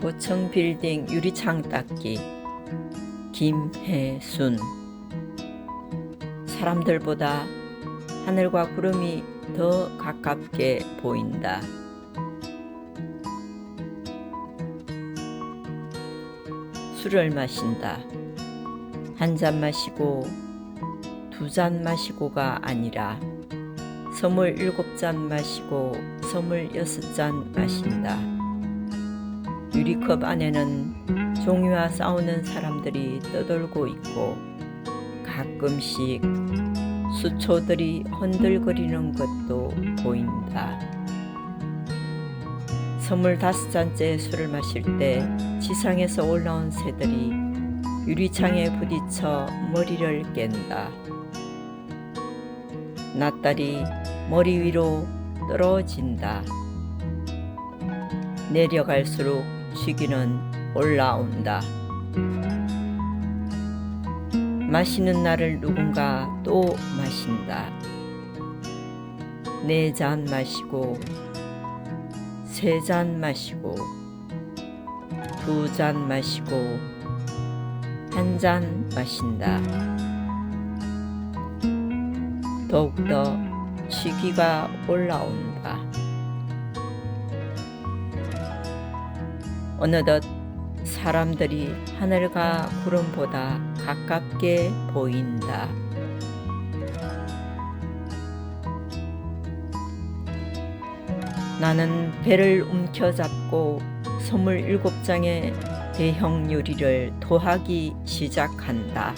고층 빌딩 유리창 닦기 김혜순 사람들보다 하늘과 구름이 더 가깝게 보인다. 술을 마신다. 한 잔 마시고 두 잔 마시고가 아니라 스물일곱 잔 마시고 스물여섯 잔 마신다. 유리컵 안에는 종이와 싸우는 사람들이 떠돌고 있고 가끔씩 수초들이 흔들거리는 것도 보인다. 스물다섯 잔째 술을 마실 때 지상에서 올라온 새들이 유리창에 부딪혀 머리를 깬다. 낫달이 머리 위로 떨어진다. 내려갈수록 시기는 올라온다. 마시는 날을 누군가 또 마신다. 네 잔 마시고, 세 잔 마시고, 두 잔 마시고, 한 잔 마신다. 더욱더 시기가 올라온다. 어느덧 사람들이 하늘과 구름보다 가깝게 보인다. 나는 배를 움켜잡고 스물일곱 장의 대형 유리를 토하기 시작한다.